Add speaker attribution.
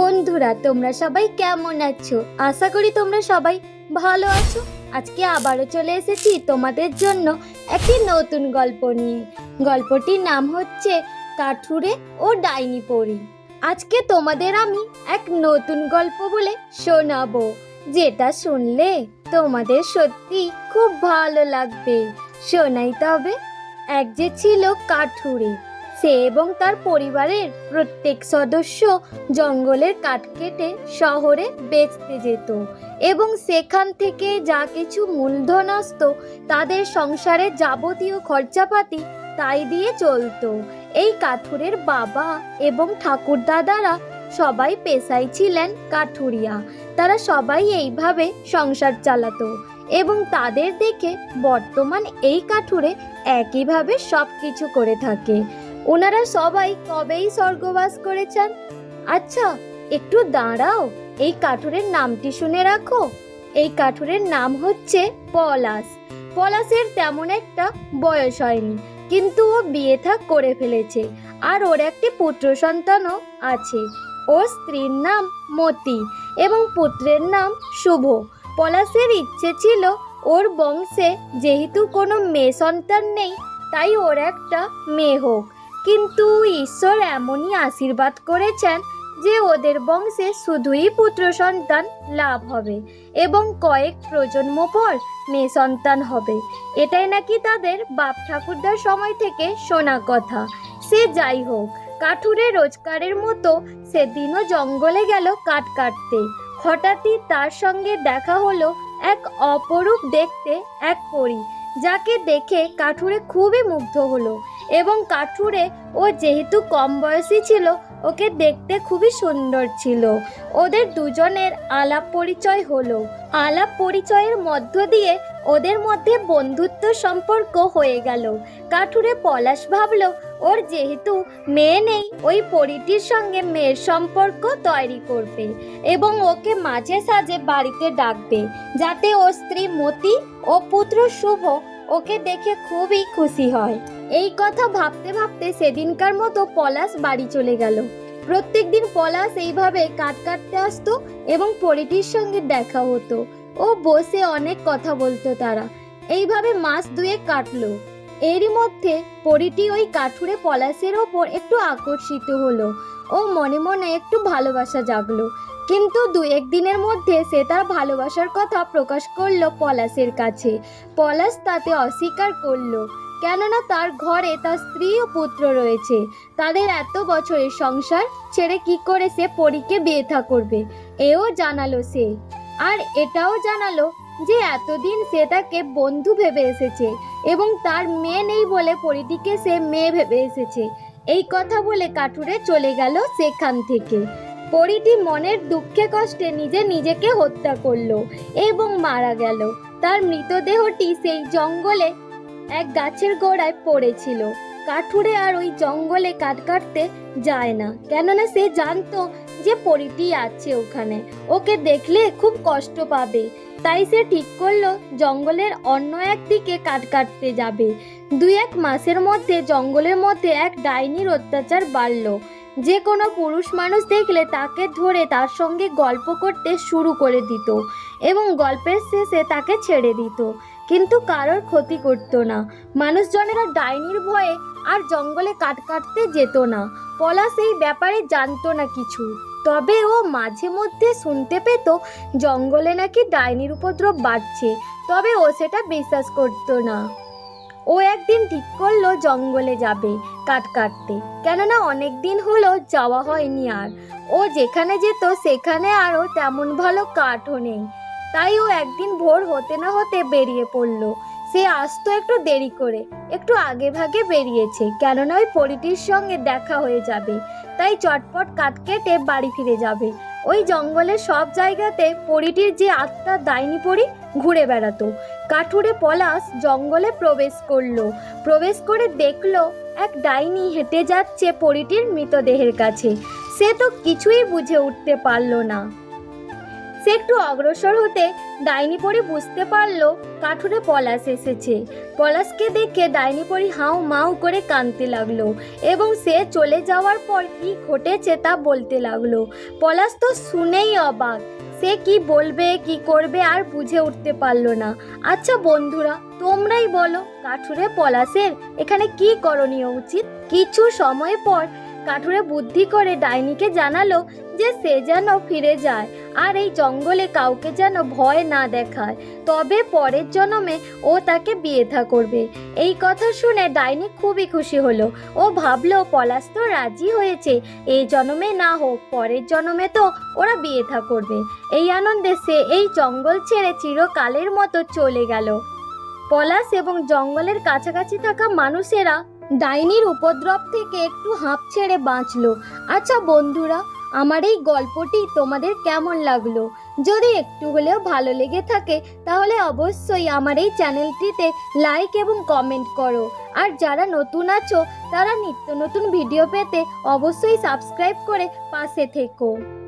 Speaker 1: বন্ধুরা, তোমরা সবাই কেমন আছো? আশা করি তোমরা সবাই ভালো আছো। আজকে আবারও চলে এসেছি তোমাদের জন্য একটি নতুন গল্প নিয়ে। গল্পটির নাম হচ্ছে কাঠুরে ও ডাইনি পড়ি আজকে তোমাদের আমি এক নতুন গল্প বলে শোনাবো, যেটা শুনলে তোমাদের সত্যি খুব ভালো লাগবে। শোনাই তবে, এক যে ছিল কাঠুরে সে এবং তার পরিবারের প্রত্যেক সদস্য জঙ্গলের কাঠ কেটে শহরে বেচতে যেত এবং সেখান থেকে যা কিছু মূলধন আসতো তাদের সংসারে যাবতীয় খরচাপাতি তাই দিয়ে চলতো। এই কাঠুরের বাবা এবং ঠাকুর দাদারা সবাই পেশায় ছিলেন কাঠুরিয়া। তারা সবাই এইভাবে সংসার চালাতো এবং তাদের দেখে বর্তমান এই কাঠুরে একইভাবে সব কিছু করে থাকে। ওনারা সবাই কবেই স্বর্গবাস করেছেন। আচ্ছা একটু দাঁড়াও, এই কাঠুরের নামটি শুনে রাখো। এই কাঠুরের নাম হচ্ছে পলাশ। পলাশের তেমন একটা বয়স হয়নি, কিন্তু ও বিয়ে থাক করে ফেলেছে। আর ওর একটি পুত্র সন্তানও আছে। ওর স্ত্রীর নাম মতি এবং পুত্রের নাম শুভ। পলাশের ইচ্ছে ছিল ওর বংশে যেহেতু কোনো মেয়ে সন্তান নেই, তাই ওর একটা মেয়ে হোক। কিন্তু ঈশ্বর এমনই আশীর্বাদ করেছেন যে ওদের বংশে শুধুই পুত্র সন্তান লাভ হবে এবং কয়েক প্রজন্ম পর মেয়ে সন্তান হবে। এটাই নাকি তাদের বাপ ঠাকুরদার সময় থেকে শোনা কথা। সে যাই হোক, কাঠুরে রোজগারের মতো সেদিনও জঙ্গলে গেল কাঠ কাটতে। হঠাৎই তার সঙ্গে দেখা হলো এক অপরূপ দেখতে এক পরী, যাকে দেখে কাঠুরে খুবই মুগ্ধ হলো। এবং কাঠুরে ও যেহেতু কম বয়সী ছিল, ওকে দেখতে খুবই সুন্দর ছিল। ওদের দুজনের আলাপ পরিচয় হলো। আলাপ পরিচয়ের মধ্য দিয়ে ওদের মধ্যে বন্ধুত্ব সম্পর্ক হয়ে গেল। কাঠুরে পলাশ ভাবলো, ওর যেহেতু মেয়ে নেই, ওই পরিটির সঙ্গে মেয়ের সম্পর্ক তৈরি করবে এবং ওকে মাঝে সাঝে বাড়িতে ডাকবে, যাতে ওর স্ত্রী মতি ও পুত্র শুভ ওকে দেখে খুবই খুশি হয়। এই কথা ভাবতে ভাবতে সেদিনকার মতো পলাশ বাড়ি চলে গেল। প্রত্যেকদিন পলাশ এইভাবে কাট কাটতে আসতো এবং পরিটির সঙ্গে দেখা হতো। ও বসে অনেক কথা বলতো তারা। এইভাবে মাস দুয়ে কাটলো। এরই মধ্যে পরিটি ওই কাঠুরে পলাশের ওপর একটু আকর্ষিত হলো। ও মনে মনে একটু ভালোবাসা জাগলো। কিন্তু দু একদিনের মধ্যে সে তার ভালোবাসার কথা প্রকাশ করল পলাশের কাছে। পলাশ তাতে অস্বীকার করল, কেননা তার ঘরে তার স্ত্রী ও পুত্র রয়েছে। তাদের এত বছরের সংসার ছেড়ে কি করে সে পরীকে বিয়ে থা করবে? এও জানালো সে। আর এটাও জানালো যে এতদিন সে তাকে বন্ধু ভেবে এসেছে এবং তার মেয়ে নেই বলে পরিটিকে সে মেয়ে ভেবে এসেছে। এই কথা বলে কাঠুরে চলে গেল সেখান থেকে। পরিটি মনের দুঃখে কষ্টে নিজে নিজেকে হত্যা করল এবং মারা গেল। তার মৃতদেহটি সেই জঙ্গলে এক গাছের গোড়ায় পড়েছিল। কাঠুরে আর ওই জঙ্গলে কাট কাটতে যায় না। কেননা সে জানতো যে পরিটি আছে ওখানে, ওকে দেখলে খুব কষ্ট পাবে। তাই সে ঠিক করল, জঙ্গলের অন্য একদিকে কাট কাটতে যাবে। দুই এক মাসের মধ্যে জঙ্গলের মধ্যে এক ডাইনির অত্যাচার বাড়লো। যে কোনো পুরুষ মানুষ দেখলে তাকে ধরে তার সঙ্গে গল্প করতে শুরু করে দিত এবং গল্পের শেষে তাকে ছেড়ে দিত। কিন্তু কারোর ক্ষতি করতো না। মানুষজনেরা ডাইনির ভয়ে আর জঙ্গলে কাট কাটতে যেত না। পলাশ এই ব্যাপারে জানতো না কিছু। তবে ও মাঝে মধ্যে শুনতে পেত জঙ্গলে নাকি ডাইনির উপদ্রব বাড়ছে, তবে ও সেটা বিশ্বাস করতো না। ও একদিন ঠিক করল জঙ্গলে যাবে কাঠ কাটতে, কেননা অনেক দিন হলো যাওয়া হয়নি আর। ও যেখানে যেত সেখানে আরও তেমন ভালো কাঠও নেই। তাই ও একদিন ভোর হতে না হতে বেরিয়ে পড়ল। সে আসতো একটু দেরি করে। একটু আগে ভাগে বেরিয়েছে, কেননা ওই পরিটির সঙ্গে দেখা হয়ে যাবে। তাই চটপট কাট কেটে বাড়ি ফিরে যাবে। ওই জঙ্গলের সব জায়গাতে পরিটির যে আত্মা ডাইনি পরি ঘুরে বেড়াতো। কাঠুরে পলাশ জঙ্গলে প্রবেশ করল। প্রবেশ করে দেখল, এক ডাইনি হেঁটে যাচ্ছে পরিটির মৃতদেহের কাছে। সে তো কিছুই বুঝে উঠতে পারল না। সে একটু অগ্রসর হতে ডাইনি পরি বুঝতে পারল কাঠুরে পলাশ এসেছে। পলাশকে দেখে ডাইনি পরি হাউ মাউ করে কাঁদতে লাগল এবং সে চলে যাওয়ার পর কি ঘটেছে তা বলতে লাগল। পলাশ তো শুনেই অবাক। সে কি বলবে, কি করবে আর বুঝে উঠতে পারল না। আচ্ছা বন্ধুরা, তোমরাই বলো কাঠুরে পলাশের এখানে কি করণীয় উচিত? কিছু সময় পর কাঠুরে বুদ্ধি করে ডাইনিকে জানালো যে সে যেন ফিরে যায়। আর এই জঙ্গলে কাউকে যেন ভয় না দেখায়, তবে পরের জন্মে ও তাকে বিয়ে থা করবে। এই কথা শুনে ডাইনি খুবই খুশি হলো। ও ভাবলো পলাশ তো রাজি হয়েছে, এই জন্মে না হোক, পরের জন্মে তো ওরা বিয়ে থা করবে। এই আনন্দে সে এই জঙ্গল ছেড়ে চিরকালের মতো চলে গেল। পলাশ এবং জঙ্গলের কাছাকাছি থাকা মানুষেরা ডাইনির উপদ্রব থেকে একটু হাঁপ ছেড়ে বাঁচলো। আচ্ছা বন্ধুরা আমার এই গল্পটি তোমাদের কেমন লাগল? যদি একটু হলেও ভালো লেগে থাকে, তাহলে অবশ্যই আমার এই চ্যানেলটিতে লাইক এবং কমেন্ট করো। আর যারা নতুন আছো, তারা নিত্য নতুন ভিডিও পেতে অবশ্যই সাবস্ক্রাইব করে পাশে থেকো।